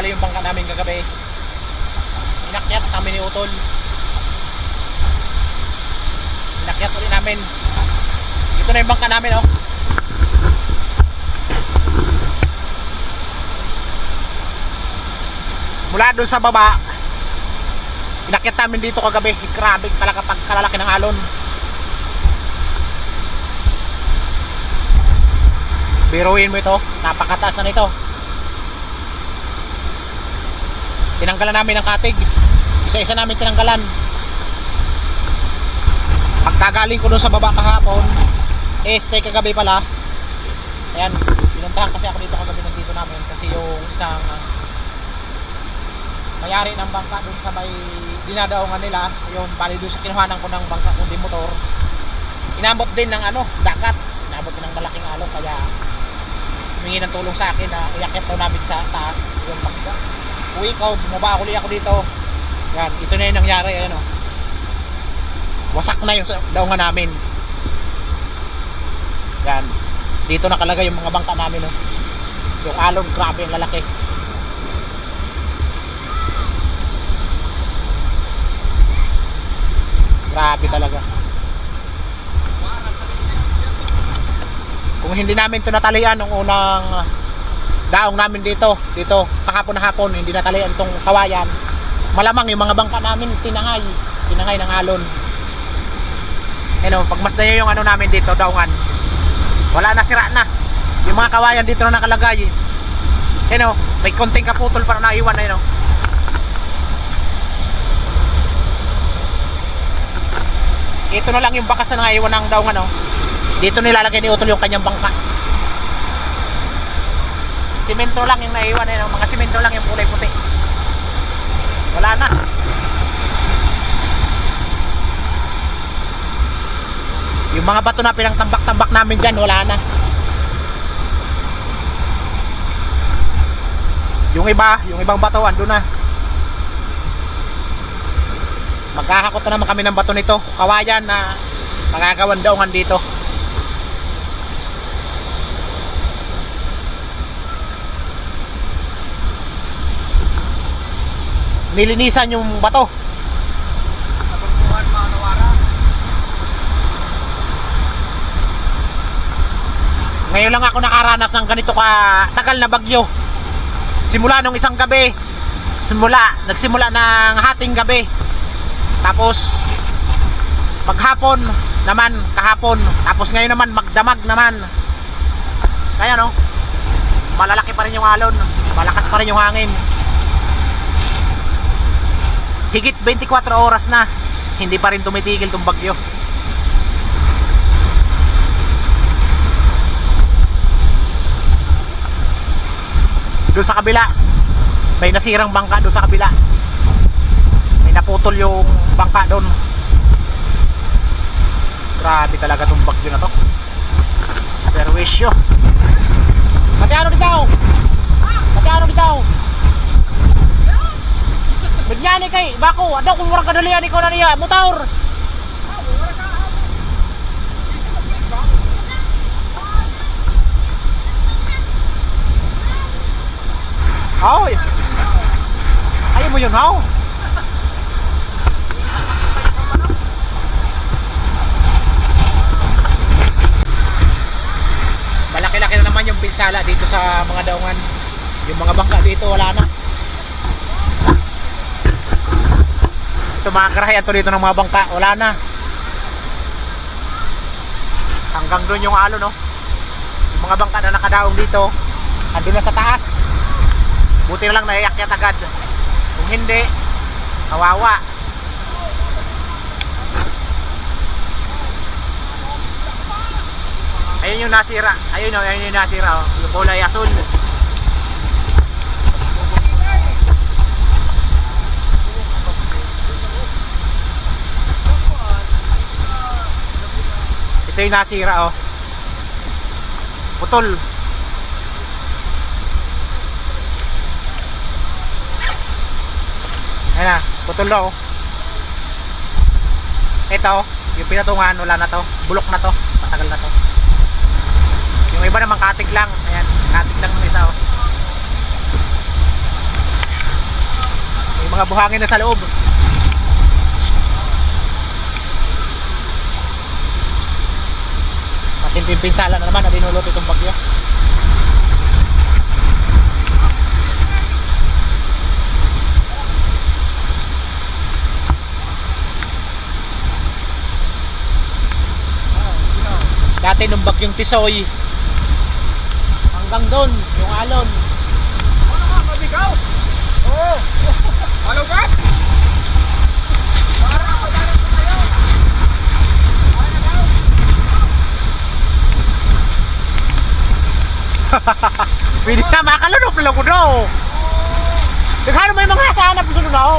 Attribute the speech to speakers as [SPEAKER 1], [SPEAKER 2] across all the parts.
[SPEAKER 1] bali yung bangka namin kagabi. Inakyat namin ni Utol. Inakyat ulit namin. Ito na yung bangka namin, oh. Mula doon sa baba, inakyat namin dito kagabi. Grabe talaga pagkalalaki ng alon. Biruin mo ito, napakataas na nito. Tinanggalan namin ng katig. Isa-isa namin tinanggalan. Pagkagaling ko doon sa baba kahapon, eh stay kagabi pala. Ayan, pinuntahan kasi ako dito kagabi nandito namin kasi yung isang ah, mayari ng bangka doon sa may dinadaongan nila, yun, bali doon sa kinuhanan ko ng bangka kundi motor. Inabot din ng ano, dakat. Inabot din ng malaking alon kaya humingi ng tulong sa akin na iakit daw namin sa taas yung bangka. Uwi ko, bumaba ako ulit ako dito. Yan, ito na yung nangyari, ayan o. Wasak na yung daungan namin. Yan. Dito nakalagay yung mga bangka namin o. Yung alon, grabe yung lalaki. Grabe talaga. Kung hindi namin ito natalian nung unang daong namin dito, dito kahapon na hapon, hindi natalian itong kawayan. Malamang yung mga bangka namin tinangay, tinangay ng alon. Ano, pagmasdan nyo yung ano namin dito, daungan. Wala na sira na. Yung mga kawayan dito na nakalagay. Ano, may konting kaputol pa na naiwan na yun. oh. Ito na lang yung bakas na naiwan ng daungan. Oh. Dito nilalagay ni Utol yung kanyang bangka. Simento lang yung naiwan eh, mga simento lang yung kulay puti. Wala na. Yung mga bato na pinangtambak-tambak namin dyan, wala na. Yung iba, yung ibang bato, ando na. Magkakakot na naman kami ng bato nito. Kawayan na magagawan daungan dito. Nilinisan yung bato.
[SPEAKER 2] Sa Bangkuhan, Manawara.
[SPEAKER 1] Ngayon lang ako nakaranas ng ganito ka tagal na bagyo. Simula nung isang gabi, simula, nagsimula ng hating gabi. Tapos maghapon naman, kahapon. Tapos ngayon naman magdamag naman. Kaya no, malalaki pa rin yung alon, malakas pa rin yung hangin. Higit 24 oras na, hindi pa rin tumitigil tong bagyo. doon sa kabila may nasirang bangka doon sa kabila. May naputol yung bangka doon. Grabe talaga tong bagyo na to. Perwisyo pati ano dito! Pati ano dito Bigyani kay bako ada kung murang kadalian ikaw na niya motor Hoy. Ayaw mo yun, how? Malaki-laki na naman yung pinsala dito sa mga daungan. Yung mga bangka dito, wala na. Ito mga karahayan to dito ng mga bangka, wala na. Hanggang doon yung alo, no? Yung mga bangka na nakadaong dito, andun na sa taas. Buti na lang naiakyat agad. Kung hindi, kawawa. Ayun yung nasira. Ayun oh, ayun yung nasira oh. Yung kulay asul. Ito yung nasira oh. Putol. Ayan na, putol na oh. Ito, yung pinatungan, wala na to. Bulok na to. Matagal na to. Yung iba naman katig lang. Ayan, katig lang ng isa oh. mga buhangin na sa loob. Matinding pinsala na naman na dinulot itong bagyo. Dati nung bagyong Tisoy, hanggang doon, yung alon.
[SPEAKER 2] Ano ka, mabigaw? Oo. Ano ba? Para ako dahil ko tayo. Ano daw?
[SPEAKER 1] Pwede na makalunok na ko daw. Naghanap may mga hasanap sa daw.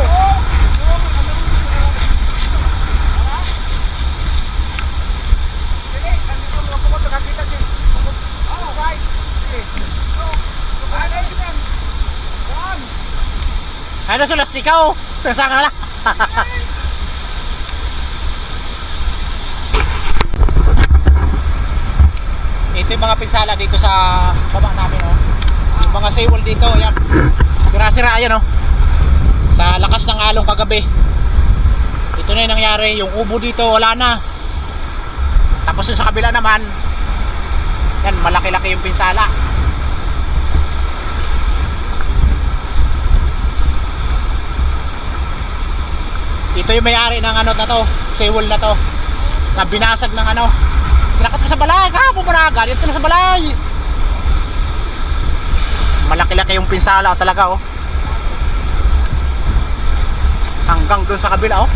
[SPEAKER 2] Sige, nandito mo ako nakakita din. Oo, guys. Sige. Oo. Ano yan? Juan.
[SPEAKER 1] Ano sa lastik ikaw? Sa sanga lang. Ito yung mga pinsala dito sa baba namin, oh. Yung mga seawall dito, yan. Sira-sira yan, oh. Sa lakas ng along kagabi. Ito na yung nangyari. Yung ubo dito, wala na. Tapos yung sa kabila naman, yan, malaki-laki yung pinsala. Ito yung may-ari ng ano na to, seawall na to. Na binasag ng ano. Sinakat mo sa balay, kahapon mo na, galit na sa balay. Malaki-laki yung pinsala talaga oh. Hanggang doon sa kabila oh.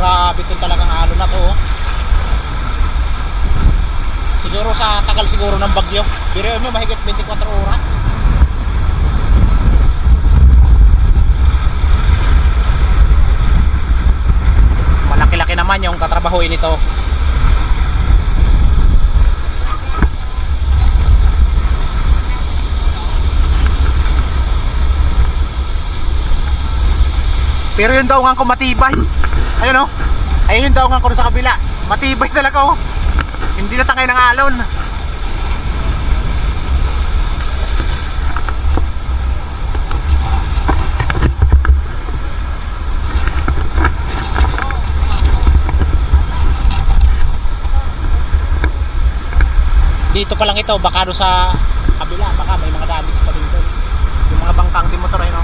[SPEAKER 1] Grabe ito talagang alo na to oh. Siguro sa tagal siguro ng bagyo. Biro mo mahigit 24 oras. malaki-laki katrabahoy nito pero yung daungan ko matibay. Ayun o ayun yung daungan ko sa kabila. Matibay talaga oh. Hindi natangay ng alon dito pa lang ito baka do sa kabila baka may mga damage pa dito yung mga bangkang di motor ay no?